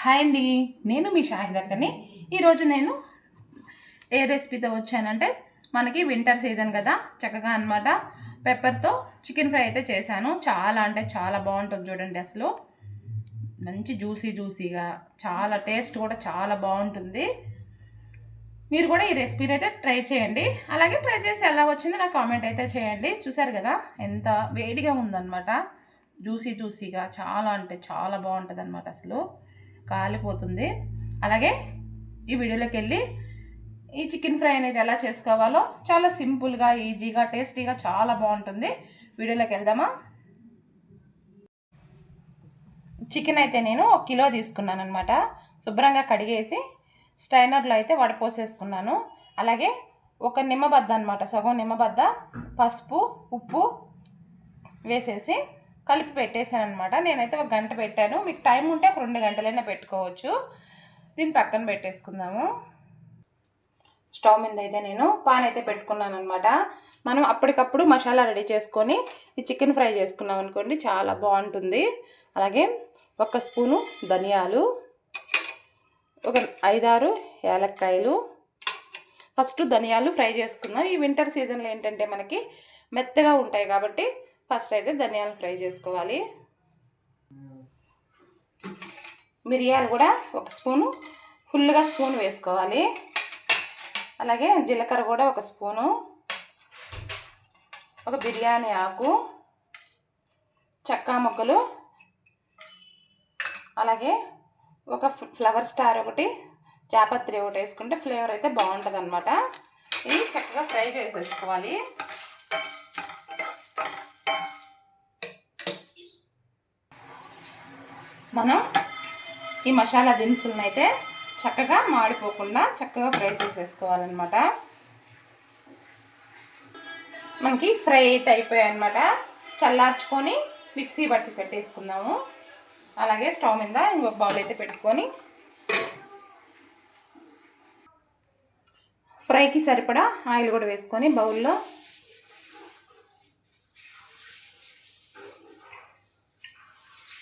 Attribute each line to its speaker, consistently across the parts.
Speaker 1: Hi అండి నేను మీ షాహిదక్కని ఈరోజు నేను ఏ రెసిపీతో వచ్చానంటే మనకి వింటర్ సీజన్ కదా చక్కగా అనమాట పెప్పర్తో చికెన్ ఫ్రై అయితే చేశాను. చాలా అంటే చాలా బాగుంటుంది చూడండి అసలు. మంచి జ్యూసీ జ్యూసీగా చాలా టేస్ట్ కూడా చాలా బాగుంటుంది. మీరు కూడా ఈ రెసిపీని అయితే ట్రై చేయండి. అలాగే ట్రై చేసి ఎలా వచ్చిందో నాకు కామెంట్ అయితే చేయండి. చూసారు కదా ఎంత వేడిగా ఉందన్నమాట. జ్యూసీ జ్యూసీగా చాలా అంటే చాలా బాగుంటుంది అనమాట అసలు. కాలిపోతుంది. అలాగే ఈ వీడియోలోకి వెళ్ళి ఈ చికెన్ ఫ్రై అనేది ఎలా చేసుకోవాలో చాలా సింపుల్గా ఈజీగా టేస్టీగా చాలా బాగుంటుంది. వీడియోలోకి వెళ్దామా? చికెన్ అయితే నేను ఒక కిలో తీసుకున్నాను అనమాట శుభ్రంగా కడిగేసి స్టైనర్లో అయితే వడపోసేసుకున్నాను అలాగే ఒక నిమ్మబద్ద అనమాట సగం నిమ్మబద్ద పసుపు ఉప్పు వేసేసి కలిపి పెట్టేశాను అనమాట నేనైతే ఒక గంట పెట్టాను. మీకు టైం ఉంటే ఒక రెండు గంటలైనా పెట్టుకోవచ్చు. దీన్ని పక్కన పెట్టేసుకుందాము. స్టవ్ మీద అయితే నేను పాన్ అయితే పెట్టుకున్నాను అనమాట మనం అప్పటికప్పుడు మసాలా రెడీ చేసుకొని ఈ చికెన్ ఫ్రై చేసుకున్నాం అనుకోండి చాలా బాగుంటుంది. అలాగే ఒక స్పూను ధనియాలు ఒక ఐదారు యాలక్కాయలు. ఫస్ట్ ధనియాలు ఫ్రై చేసుకుందాం. ఈ వింటర్ సీజన్లో ఏంటంటే మనకి మెత్తగా ఉంటాయి కాబట్టి ఫస్ట్ అయితే ధనియాలు ఫ్రై చేసుకోవాలి. మిరియాలు కూడా ఒక స్పూను. ఫుల్గా స్పూన్ వేసుకోవాలి. అలాగే జీలకర్ర కూడా ఒక స్పూను. ఒక బిర్యానీ ఆకు. చెక్క ముక్కలు. అలాగే ఒక ఫ్లవర్ స్టార్ ఒకటి. జాపత్రి ఒకటి వేసుకుంటే ఫ్లేవర్ అయితే బాగుంటుంది అనమాట ఇది చక్కగా ఫ్రై చేసేసుకోవాలి. మనం ఈ మసాలా దినుసులను అయితే చక్కగా మాడిపోకుండా చక్కగా ఫ్రై చేసేసుకోవాలన్నమాట. మనకి ఫ్రై అయితే అయిపోయాయి అనమాట చల్లార్చుకొని మిక్సీ బట్టి పెట్టేసుకుందాము. అలాగే స్టవ్ మీద ఇంకొక బౌల్ అయితే పెట్టుకొని ఫ్రైకి సరిపడా ఆయిల్ కూడా వేసుకొని బౌల్లో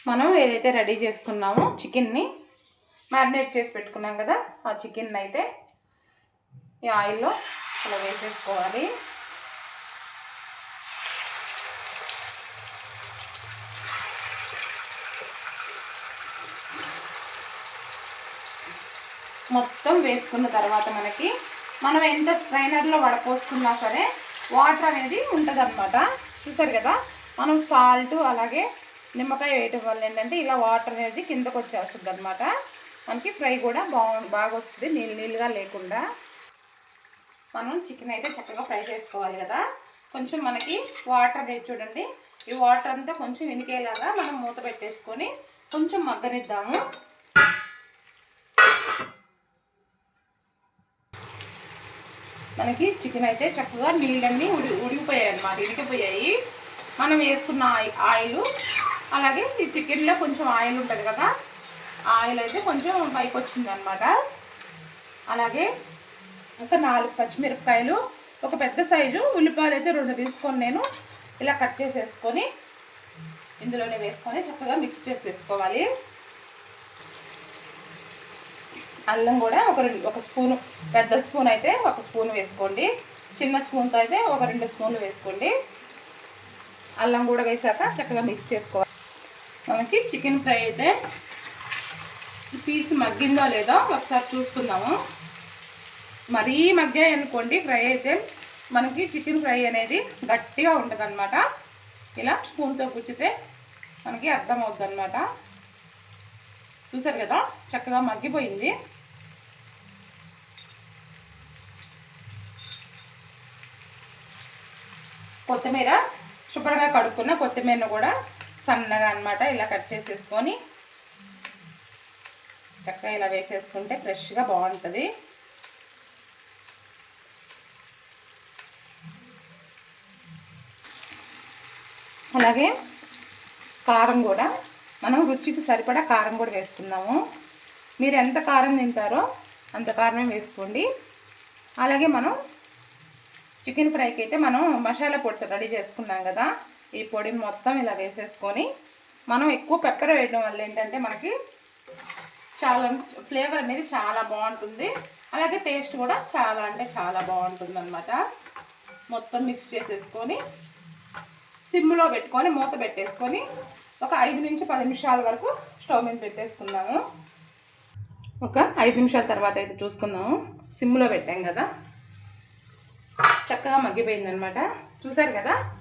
Speaker 1: మనం ఏదైతే రెడీ చేసుకున్నామో చికెన్ని మ్యారినేట్ చేసి పెట్టుకున్నాం కదా ఆ చికెన్ అయితే ఈ ఆయిల్లో ఇలా వేసేసుకోవాలి. మొత్తం వేసుకున్న తర్వాత మనకి మనం ఎంత స్ట్రైనర్లో వడపోసుకున్నా సరే వాటర్ అనేది ఉంటుంది అనమాట చూసారు కదా? మనం సాల్ట్ అలాగే నిమ్మకాయ వేయటం వల్ల ఏంటంటే ఇలా వాటర్ అనేది కిందకు వచ్చేస్తుంది అనమాట మనకి ఫ్రై కూడా బాగు బాగా వస్తుంది నీళ్ళు నీళ్ళుగా లేకుండా. మనం చికెన్ అయితే చక్కగా ఫ్రై చేసుకోవాలి కదా. కొంచెం మనకి వాటర్ అనేది చూడండి ఈ వాటర్ అంతా కొంచెం ఇనికేలాగా మనం మూత పెట్టేసుకొని కొంచెం మగ్గనిద్దాము. మనకి చికెన్ అయితే చక్కగా నీళ్ళన్నీ ఉడి ఉడిగిపోయాయి అన్నమాట ఇడికిపోయాయి. మనం వేసుకున్న ఆయిల్ అలాగే ఈ చికెన్లో కొంచెం ఆయిల్ ఉంటుంది కదా ఆయిల్ అయితే కొంచెం పైకి వచ్చింది అనమాట అలాగే ఒక నాలుగు పచ్చిమిరపకాయలు ఒక పెద్ద సైజు ఉల్లిపాయలు అయితే రెండు తీసుకొని నేను ఇలా కట్ చేసేసుకొని ఇందులోనే వేసుకొని చక్కగా మిక్స్ చేసేసుకోవాలి. అల్లం కూడా ఒక రెండు ఒక స్పూను పెద్ద స్పూన్ అయితే ఒక స్పూన్ వేసుకోండి. చిన్న స్పూన్తో అయితే ఒక రెండు స్పూన్లు వేసుకోండి. అల్లం కూడా వేసాక చక్కగా మిక్స్ చేసుకోవాలి. మనకి చికెన్ ఫ్రై అయితే పీస్ మగ్గిందో లేదో ఒకసారి చూసుకుందాము మరీ మగ్గాయి అనుకోండి ఫ్రై అయితే మనకి చికెన్ ఫ్రై అనేది గట్టిగా ఉంటుంది అనమాట ఇలా స్పూన్తో గుచ్చితే మనకి అర్థమవుద్ది అనమాట చూసారు కదా చక్కగా మగ్గిపోయింది. కొత్తిమీర శుభ్రంగా కడుక్కున్న కొత్తిమీరను కూడా సన్నగా అనమాట ఇలా కట్ చేసేసుకొని చక్కగా ఇలా వేసేసుకుంటే ఫ్రెష్గా బాగుంటుంది. అలాగే కారం కూడా మనం రుచికి సరిపడా కారం కూడా వేసుకుందాము. మీరు ఎంత కారం తింటారో అంత కారమే వేసుకోండి. అలాగే మనం చికెన్ ఫ్రైకి అయితే మనం మసాలా పొడితో రెడీ చేసుకున్నాం కదా. ఈ పొడిని మొత్తం ఇలా వేసేసుకొని మనం ఎక్కువ పెప్పర్ వేయడం వల్ల ఏంటంటే మనకి చాలా ఫ్లేవర్ అనేది చాలా బాగుంటుంది. అలాగే టేస్ట్ కూడా చాలా అంటే చాలా బాగుంటుంది అనమాట మొత్తం మిక్స్ చేసేసుకొని సిమ్లో పెట్టుకొని మూత పెట్టేసుకొని ఒక ఐదు నుంచి పది నిమిషాల వరకు స్టవ్ మీద పెట్టేసుకుందాము. ఒక ఐదు నిమిషాల తర్వాత అయితే చూసుకుందాము. సిమ్లో పెట్టాం కదా. చక్కగా మగ్గిపోయిందనమాట చూసారు కదా?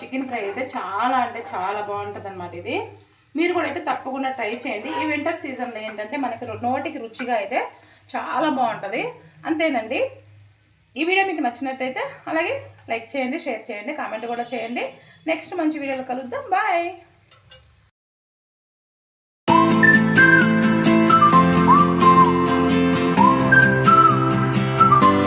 Speaker 1: చికెన్ ఫ్రై అయితే చాలా అంటే చాలా బాగుంటుంది అనమాట ఇది. మీరు కూడా అయితే తప్పకుండా ట్రై చేయండి. ఈ వింటర్ సీజన్లో ఏంటంటే మనకి నోటికి రుచిగా అయితే చాలా బాగుంటుంది. అంతేనండి. ఈ వీడియో మీకు నచ్చినట్టయితే అలాగే లైక్ చేయండి షేర్ చేయండి కామెంట్ కూడా చేయండి. నెక్స్ట్ మంచి వీడియోలో కలుద్దాం. బాయ్.